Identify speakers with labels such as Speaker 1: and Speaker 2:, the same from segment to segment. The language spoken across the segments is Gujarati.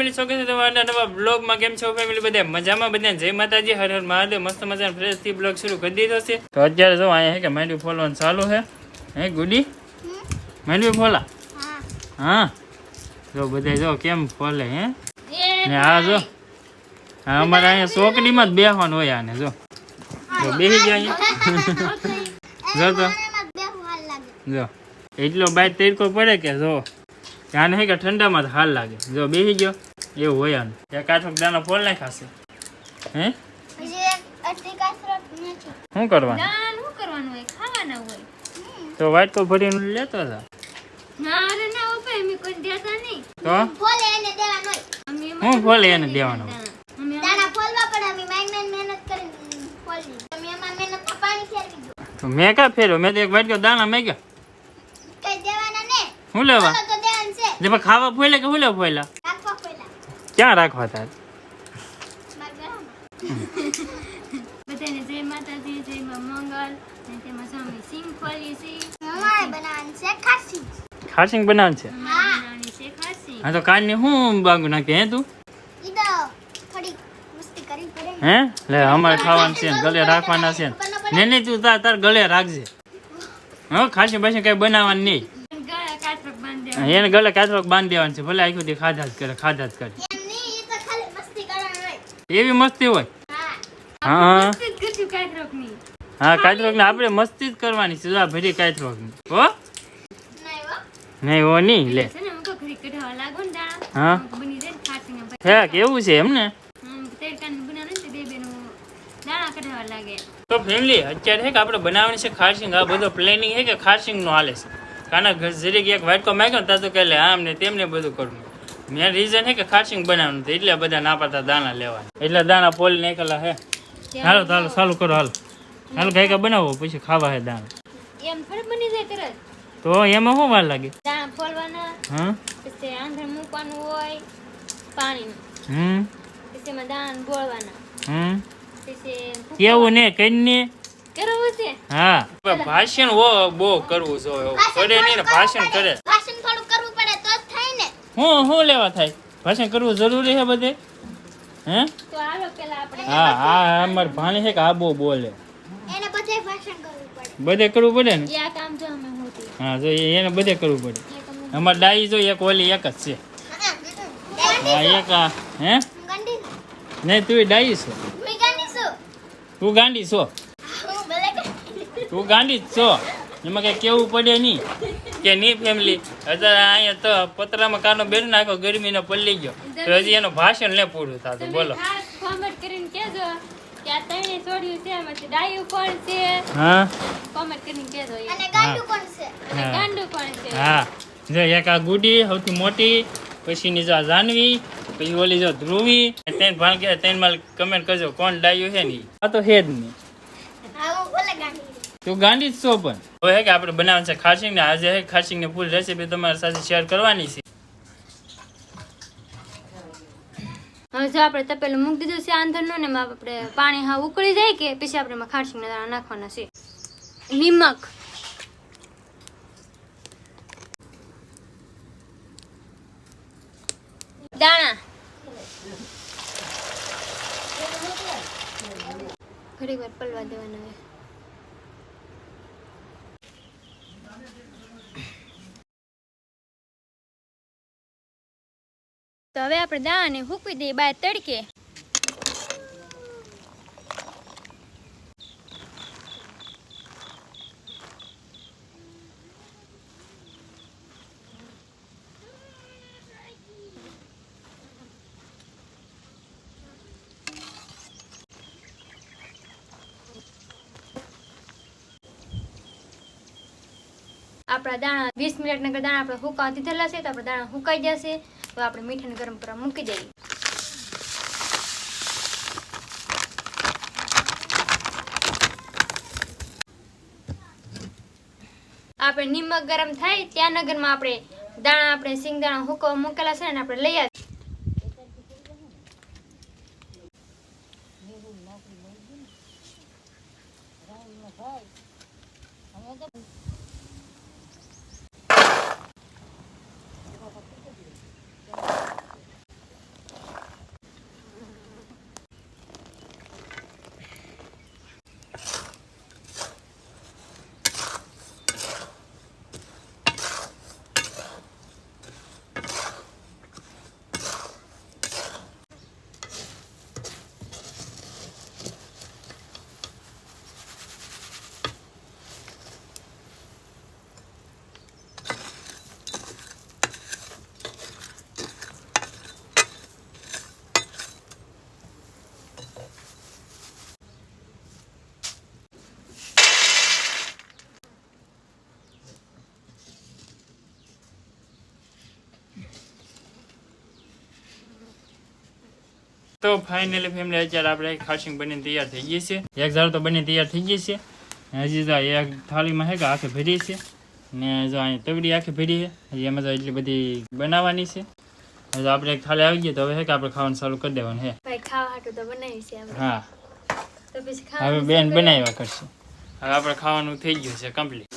Speaker 1: ફેમિલી છો કે છે તમારા નવા બ્લોગમાં કેમ છો ફેમિલી બધા? મજામાં બધા જય માતાજી, હર હર મહાદેવ. મસ્ત મજાનો ફ્રેશથી બ્લોગ શરૂ કરી દીધો છે. તો અત્યારે જો અહીંયા હે કે માંડવી ફોલવાનું ચાલુ છે. હે ગુડી? માંડવી ફોલા? હા. જો બધા જો કેમ ફોલે હે? ને આ જો હા અમારે અહીંયા ચોકડીમાં જ બેસવાનું હોય આને જો. જો બેસી ગયા અહીંયા. જો તો. જો. એટલો બાય તડકો પડે કે જો, આને હે કે ઠંડામાં જ હાલ લાગે. જો બેસી ગયો. એવું હોય આનું એક આઠો દાનો ફોલ નાખ ખાશે હે શું કરવાનું
Speaker 2: ખાવાના હોય.
Speaker 1: તો વાટકો ભરીને લેતો હતા?
Speaker 2: ના ના
Speaker 1: તો? હું ફોલે એને દેવાનો તો મેં કા ફેર્યો મેં તો એક વાટકો દાણા મેં
Speaker 3: કઈ દેવાના ને?
Speaker 1: શું લેવા?
Speaker 3: ફોલો તો દેવાનું છે.
Speaker 1: જે પણ ખાવા ફોલે કે શું લેવા ફોયલા? ક્યાં રાખવા તાર?
Speaker 2: બધાને જય માતાજી જય માં મંગલ અને તેમાં સ્વામી સિંગ છે.
Speaker 3: અમારે બનાવવાનું છે ખાસી.
Speaker 1: ખાસીંગ બનાવ છે?
Speaker 2: બનાવવાની છે ખાસી
Speaker 1: હા તો કાલની શું બાગુ નાખે હે તું?
Speaker 3: ઈ તો થોડી મસ્તી કરવી પડે
Speaker 1: હે? લે અમારે ખાવાનું છે ને ગળે રાખવાના છે. ને નહીં તું તાર તાર ગળે રાખજે. હા ખાસી બાસી કઈ બનાવવાની નહીં.
Speaker 2: ગળા કાતરક બાંધી
Speaker 1: એને ગળે કાચરોક બાંધી દેવાનું છે. ભલે આખું દી ખાધા જ કરે ખાધા જ કરે. એવી મસ્તી હોય?
Speaker 3: હા.
Speaker 1: હા કાચરોક ને આપણે મસ્તી જ કરવાની આ ભરી કાચરોકની હો?
Speaker 3: નહીં હો.
Speaker 1: નહીં લે. હા હે. કેવું છે એમ ને
Speaker 2: હમ, તેડકાનું બનાવે ને તે
Speaker 1: ફેમિલી અત્યારે છે કે આપણે બનાવવાની છે ખારસિંગ આ બધો પ્લેનિંગ છે કે ખારસિંગ નો હાલે છે? કાના ઘર જરીક એક વાટકો માંગ્યો ને ત્યાં તો લે આમ ને તેમને બધું કરવું મેન રીઝન છે કે ખારસિંગ બનાવવાનું હતું એટલે બધા ના પાડતા દાણા લેવા એટલે દાણા પોલી નાખેલા હે. હાલો હાલો ચાલુ કરો હાલો. હાલો કઈ કઈ બનાવો પછી ખાવા હે દાણા.
Speaker 2: એમ થોડું બની જાય તરત?
Speaker 1: તો એમાં શું વાર લાગે?
Speaker 2: દાણા ફોલવાના
Speaker 1: હા?
Speaker 2: પછી આંધણ મૂકવાનું હોય પાણી
Speaker 1: હમ?
Speaker 2: પછી એમાં દાણા બોળવાના
Speaker 1: હમ?
Speaker 2: પછી
Speaker 1: કેવું ને કઈને
Speaker 2: કરવું છે?
Speaker 1: હા. ભાષણ બહુ કરવું જોઈએ કરે નહીં ને ભાષણ કરે
Speaker 3: ભાષણ થોડું કરવું પડે તો જ
Speaker 1: હું શું લેવા થાય? ભાષણ કરવું જરૂરી છે બધે? હે? હા હા અમાર ભાણી છે કે આ બહુ બોલે
Speaker 3: બધે કરવું પડે.
Speaker 1: ને? હા જો એને બધે કરવું પડે. અમાર ડાઈ જો એક ઓલી એક જ છે. હા એક હે? નહીં તું ડાઈ છો. તું ગાંડી છો. તું ગાંડી જ છો. એમાં કઈ કેવું પડે નહીં. કે નહીં ફેમિલી અત્યારે અહીંયા તો પતરામાં કાનો બેર નાખો ગરમીનો પલ્લી ગયો. તો હજી એનું ભાષણ લે પૂરું થતું બોલો.
Speaker 2: ખાસ કોમેન્ટ કરીને કહેજો કે આ ત્રણે છોડ્યું છે એમાંથી ડાયું કોણ છે?
Speaker 1: હા?
Speaker 2: કોમેન્ટ કરીને કહેજો એ.
Speaker 3: અને ગાંડું કોણ છે?
Speaker 2: અને
Speaker 1: હા.
Speaker 2: ગાંડું કોણ છે?
Speaker 1: હા. જો એક આ ગુડી સૌથી મોટી પછી જો જાનવી પછી ઓલી જો ધ્રુવી. ત્રણ ભાણ કે ત્રણ માલ કમેન્ટ કરજો કોણ ડાયું છે ને આ તો છે જ નહીં. તું ગાંડી જ છો પણ. હવે કે આપણે બનાવવાનું છે ખાસિંગ ને આજે હે ખાસિંગ ને ફૂલ રેસીપી તમારી સાથે શેર કરવાની છે.
Speaker 2: હવે જો આપણે તપેલું મૂકી દીધું છે આંધણનું ને આપણે પાણી હા ઉકળી જાય કે પછી આપણે એમાં ના દાણા નાખવાના છે. નિમક. દાણા. ઘડી વાર પલવા દેવાના તો હવે આપણે દાણાને હૂકવી દઈએ બહાર તડકે. આપણા દાણા વીસ મિનિટ નગર દાણા આપણે હુકાવા દીધેલા છે તો આપણા દાણા હુકાઈ જશે. તો આપણે મીઠાને ગરમ કરવા મૂકી દઈએ. આપણે નિમક ગરમ થાય ત્યાં નગરમાં આપણે દાણા, આપણે સિંગ દાણા હુકવા મૂકેલા છે ને આપણે લઈ
Speaker 1: તો ફાઇનલી ફેમિલી અત્યારે આપણે ખાસિંગ બનીને તૈયાર થઈ ગઈ છે. એક ઝાડ તો બની તૈયાર થઈ ગઈ છે. હજી તો એક થાળીમાં હે કે આખે ભરી છે ને જો અહીં તવડી આખી ભરી છે હજી એમાં તો એટલી બધી બનાવવાની છે. હવે આપણે એક થાળી આવી ગઈ તો હવે હે કે આપણે ખાવાનું ચાલુ કરી દેવાનું હે.
Speaker 2: ખાવા હાટું તો બનાવી છે
Speaker 1: હા. હવે બેન બનાવ્યા કરશે. હવે આપણે ખાવાનું થઈ ગયું છે કમ્પ્લીટ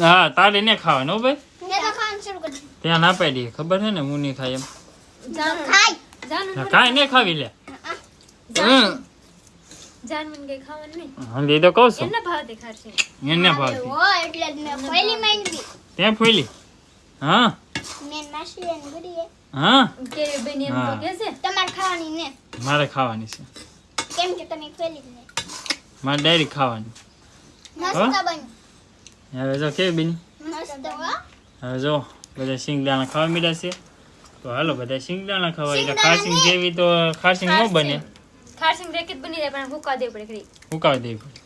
Speaker 1: હા તારે ને ખાવાનું ભાઈ.
Speaker 3: મેં તો ખાવાનું શરૂ કરી દીધું.
Speaker 1: ત્યાં ના પાડી ખબર છે ને હું નહીં ખાય એમ.
Speaker 3: ખાય.
Speaker 1: નહીં ખાવી લે. હમ.
Speaker 2: જાનવીને કઈ ખાવાનું નહીં.
Speaker 1: હા એ તો કહું છું.
Speaker 2: એમને ભાવ દેખાડશે
Speaker 1: એને
Speaker 3: ઓ એટલે મેં
Speaker 1: ફોઈલી હા.
Speaker 3: મેં માસી એને ગડીએ.
Speaker 1: હા.
Speaker 2: કે બેન એમ તો કે છે.
Speaker 3: તમારે ખાવાની ને?
Speaker 1: મારે ખાવાની છે.
Speaker 3: કેમ કે તમે પહેલી ને
Speaker 1: મારે ડાયરી ખાવાની.
Speaker 3: મસ્ત બની
Speaker 1: હવે જો કેવી બની?
Speaker 3: મસ્ત
Speaker 1: હવે જો બધા શિંગદાણા ખાવા મળ્યા છે. તો હાલો બધા શિંગદાણા ખવાય. એટલે ખાસિંગ જેવી તો ખાસિંગ ન બને.
Speaker 2: ખાસિંગ. રેકેટ બની જાય પણ હુકા દેવી પડે ખરી
Speaker 1: ઉકાવી દેવી પડે.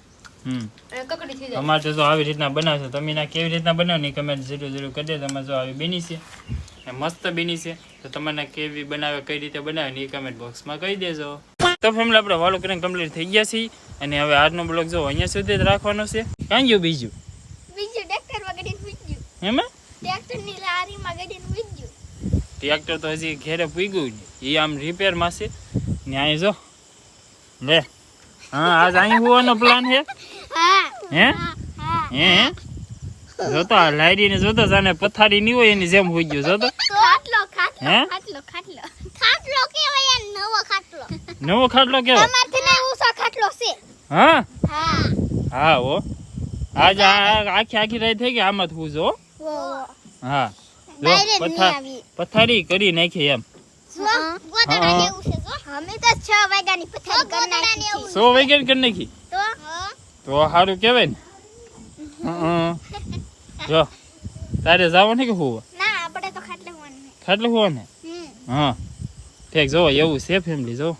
Speaker 1: હમ.
Speaker 2: કકડી થઈ જાય.
Speaker 1: અમારે તો જો આવી રીતના બનાવશો તમે ના કેવી રીતના બનાવો ને કમેન્ટ જરૂર જરૂર કરી દે તમારે જો આવી બેની છે મસ્ત બેની છે. તો તમને કેવી બનાવે કઈ રીતે બનાવે ને એ કમેન્ટ બોક્સમાં કહી દેજો. તો ફેમિલી આપણે વાલો કરીને કમ્પ્લીટ થઈ ગયા છીએ. અને હવે આજનો બ્લોગ જો અહીંયા સુધી જ રાખવાનો છે. કાંઈ ગયું બીજું?
Speaker 3: બીજું ટ્રેક્ટર વગડીને પૂછ્યું.
Speaker 1: એમાં
Speaker 3: ટ્રેક્ટરની લારીમાં ગડીને પૂછ્યું.
Speaker 1: ટ્રેક્ટર તો હજી ઘેરે પૂગ્યું ને એ આમ રિપેરમાં છે ને અહીં જો. લે. હા આજ અહીં હોવાનો પ્લાન છે
Speaker 3: હા?
Speaker 1: હે
Speaker 3: હે?
Speaker 1: હે જોતો આ લાયરીને જોતો જાને પથારી ની હોય એની જેમ હોઈ ગયો જોતો
Speaker 3: ખાટલો ખાટલો
Speaker 1: હે?
Speaker 3: ખાટલો ખાટલો. ખાટલો કેવાય નવો ખાટલો.
Speaker 1: નવો ખાટલો કેવો
Speaker 3: તમારથી નહીં ઊંચો ખાટલો છે.
Speaker 1: હા?
Speaker 3: હા.
Speaker 1: હા ઓ આજ આખી આખી રાત થઈ ગઈ આમાં જો હા. જો
Speaker 3: બાયરે જ
Speaker 1: પથારી કરી નાખી એમ.
Speaker 3: જો ગોતડા જેવું છે જો. અમે તો 6 વાગ્યાની પથારી કરી નાખી છે.
Speaker 1: સો કરી નાખી?
Speaker 3: તો?
Speaker 1: તો સારું કેવાય ને. જો તારે જવાનું છે કે હું
Speaker 3: ના આપણે તો ખાટલે
Speaker 1: હોવા ને હા. ઠીક જો એવું છે ફેમિલી જો.